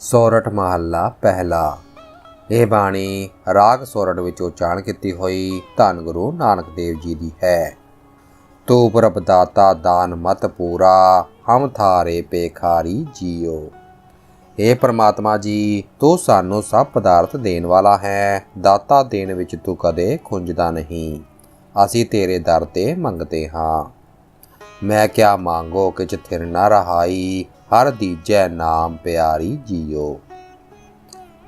ਸੋਰਠ ਮਹੱਲਾ ਪਹਿਲਾ। ਇਹ ਬਾਣੀ ਰਾਗ ਸੋਰਠ ਵਿੱਚ ਉਚਾਰਨ ਕੀਤੀ ਹੋਈ ਧੰਨ ਗੁਰੂ ਨਾਨਕ ਦੇਵ ਜੀ ਦੀ ਹੈ। ਤੂੰ ਪ੍ਰਭ ਦਾਤਾ ਦਾਨ ਮਤ ਪੂਰਾ, ਹਮ ਥਾਰੇ ਪੇਖਾਰੀ ਜੀਓ। ਏ ਪ੍ਰਮਾਤਮਾ ਜੀ, ਤੂੰ ਸਾਨੂੰ ਸਭ ਪਦਾਰਥ ਦੇਣ ਵਾਲਾ ਹੈ, ਦਾਤਾ ਦੇਣ ਵਿੱਚ ਤੂੰ ਕਦੇ ਖੁੰਝਦਾ ਨਹੀਂ। ਅਸੀਂ ਤੇਰੇ ਦਰ ਤੇ ਮੰਗਤੇ ਹਾਂ। ਮੈਂ ਕਿਆ ਮੰਗੋ ਕਿਛ ਥਿਰ ਨਾ ਰਹਾਈ ਹਰ ਦੀਜੈ ਨਾਮ ਪਿਆਰੀ ਜੀਓ।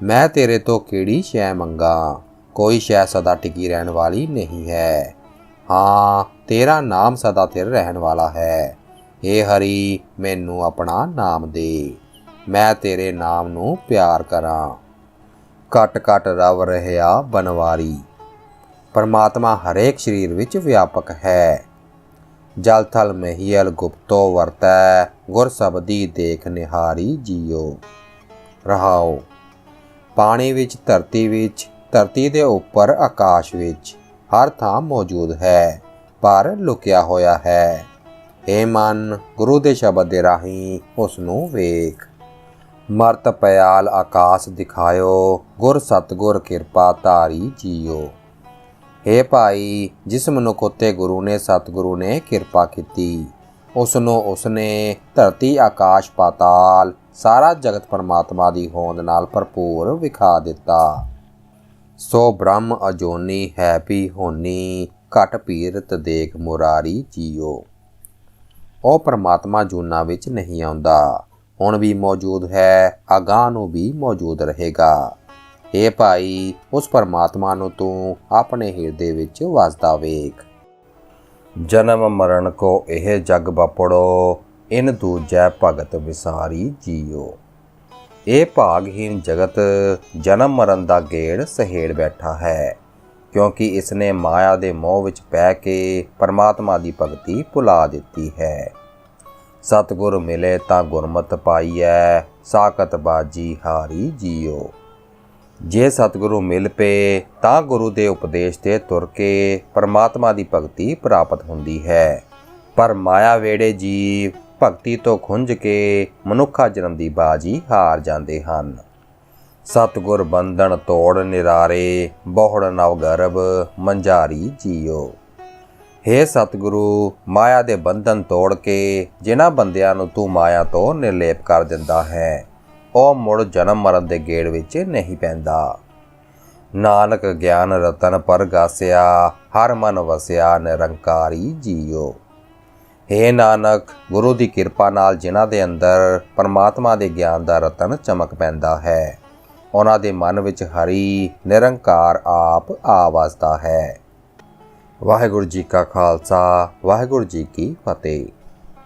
ਮੈਂ ਤੇਰੇ ਤੋਂ ਕਿਹੜੀ ਸ਼ੈ ਮੰਗਾ? ਕੋਈ ਸ਼ੈ ਸਦਾ ਟਿਕੀ ਰਹਿਣ ਵਾਲੀ ਨਹੀਂ ਹੈ। ਹਾਂ, ਤੇਰਾ ਨਾਮ ਸਦਾ ਥਿਰ ਰਹਿਣ ਵਾਲਾ ਹੈ। ਏ ਹਰੀ, ਮੈਨੂੰ ਆਪਣਾ ਨਾਮ ਦੇ। ਮੈਂ ਤੇਰੇ ਨਾਮ ਨੂੰ ਪਿਆਰ ਕਰਾਂ। ਕਟ ਕਟ ਰਵ ਰਹਿਆ ਬਨਵਾਰੀ। ਪਰਮਾਤਮਾ ਹਰੇਕ ਸਰੀਰ ਵਿੱਚ ਵਿਆਪਕ ਹੈ। ਜਲ ਥਲ ਮਹੀਲ ਗੁਪਤੋ ਵਰਤੈ, ਗੁਰ ਸਬਦੀ ਦੇਖ ਨਿਹਾਰੀ ਜੀਓ। ਰਹਾਓ, ਪਾਣੀ ਵਿੱਚ, ਧਰਤੀ ਵਿੱਚ, ਧਰਤੀ ਦੇ ਉੱਪਰ, ਆਕਾਸ਼ ਵਿੱਚ, ਹਰ ਥਾਂ ਮੌਜੂਦ ਹੈ, ਪਰ ਲੁਕਿਆ ਹੋਇਆ ਹੈ। ਏ ਮਨ, ਗੁਰੂ ਦੇ ਸ਼ਬਦ ਦੇ ਰਾਹੀਂ ਉਸ ਨੂੰ ਵੇਖ। ਮਰਤ ਪਿਆਲ ਆਕਾਸ਼ ਦਿਖਾਇਓ, ਗੁਰ ਸਤਗੁਰ ਕਿਰਪਾ ਧਾਰੀ ਜੀਓ। ਏ ਭਾਈ, ਜਿਸ ਮਨੁੱਖ ਉਤੇ ਗੁਰੂ ਨੇ, ਸਤਿਗੁਰੂ ਨੇ ਕਿਰਪਾ ਕੀਤੀ ਉਸ ਨੂੰ ਉਸਨੇ ਧਰਤੀ ਆਕਾਸ਼ ਪਾਤਾਲ ਸਾਰਾ ਜਗਤ ਪਰਮਾਤਮਾ ਦੀ ਹੋਂਦ ਨਾਲ ਭਰਪੂਰ ਵਿਖਾ ਦਿੱਤਾ। ਸੋ ਬ੍ਰਹਮ ਅਜੋਨੀ ਹੈ ਵੀ ਹੋਨੀ, ਘਟ ਪੀਰਤ ਦੇਖ ਮੁਰਾਰੀ ਜੀਓ। ਉਹ ਪਰਮਾਤਮਾ ਜੂਨਾ ਵਿੱਚ ਨਹੀਂ ਆਉਂਦਾ, ਹੁਣ ਵੀ ਮੌਜੂਦ ਹੈ, ਅਗਾਹ ਨੂੰ ਵੀ ਮੌਜੂਦ ਰਹੇਗਾ। ਏ ਭਾਈ, ਉਸ ਪਰਮਾਤਮਾ ਨੂੰ ਤੂੰ ਆਪਣੇ ਹਿਰਦੇ ਵਿੱਚ ਵਸਦਾ ਵੇਖ। ਜਨਮ ਮਰਨ ਕੋ ਇਹ ਜਗ ਬਪੜੋ, ਇਨ ਦੂਜੈ ਭਗਤ ਵਿਸਾਰੀ ਜੀਓ। ਇਹ ਭਾਗਹੀਨ ਜਗਤ ਜਨਮ ਮਰਨ ਦਾ ਗੇੜ ਸਹੇੜ ਬੈਠਾ ਹੈ, ਕਿਉਂਕਿ ਇਸਨੇ ਮਾਇਆ ਦੇ ਮੋਹ ਵਿੱਚ ਪੈ ਕੇ ਪਰਮਾਤਮਾ ਦੀ ਭਗਤੀ ਭੁਲਾ ਦਿੱਤੀ ਹੈ। ਸਤਿਗੁਰ ਮਿਲੇ ਤਾਂ ਗੁਰਮਤਿ ਪਾਈਐ, ਸਾਖਤ ਬਾਜੀ ਹਾਰੀ ਜੀਓ। ਜੇ ਸਤਿਗੁਰੂ ਮਿਲ ਪਏ, ਤਾਂ ਗੁਰੂ ਦੇ ਉਪਦੇਸ਼ ਤੇ ਤੁਰ ਕੇ ਪਰਮਾਤਮਾ ਦੀ ਭਗਤੀ ਪ੍ਰਾਪਤ ਹੁੰਦੀ ਹੈ। ਪਰ ਮਾਇਆ ਵੇੜੇ ਜੀਵ ਭਗਤੀ ਤੋਂ ਖੁੰਝ ਕੇ ਮਨੁੱਖਾ ਜਨਮ ਦੀ ਬਾਜੀ ਹਾਰ ਜਾਂਦੇ ਹਨ। ਸਤਿਗੁਰ ਬੰਧਨ ਤੋੜ ਨਿਰਾਰੇ, ਬਹੁੜ ਨਵ ਗਰਭ ਮੰਝਾਰੀ ਜੀਓ। ਹੇ ਸਤਿਗੁਰੂ, ਮਾਇਆ ਦੇ ਬੰਧਨ ਤੋੜ ਕੇ ਜਿਨ੍ਹਾਂ ਬੰਦਿਆਂ ਨੂੰ ਤੂੰ ਮਾਇਆ ਤੋਂ ਨਿਰਲੇਪ ਕਰ ਦਿੰਦਾ ਹੈ ਉਹ ਮੁੜ ਜਨਮ ਮਰਨ ਦੇ ਗੇੜ ਵਿੱਚ ਨਹੀਂ ਪੈਂਦਾ। ਨਾਨਕ ਗਿਆਨ ਰਤਨ ਪਰਗਾਸਿਆ ਹਰ ਮਨ ਵਸਿਆ ਨਿਰੰਕਾਰੀ ਜੀਓ। ਹੇ ਨਾਨਕ, ਗੁਰੂ ਦੀ ਕਿਰਪਾ ਨਾਲ ਜਿਨ੍ਹਾਂ ਦੇ ਅੰਦਰ ਪਰਮਾਤਮਾ ਦੇ ਗਿਆਨ ਦਾ ਰਤਨ ਚਮਕ ਪੈਂਦਾ ਹੈ, ਉਹਨਾਂ ਦੇ ਮਨ ਵਿੱਚ ਹਰੀ, ਨਿਰੰਕਾਰ ਆਪ ਆ ਵਸਦਾ ਹੈ। ਵਾਹਿਗੁਰੂ ਜੀ ਕਾ ਖਾਲਸਾ, ਵਾਹਿਗੁਰੂ ਜੀ ਕੀ ਫਤਿਹ।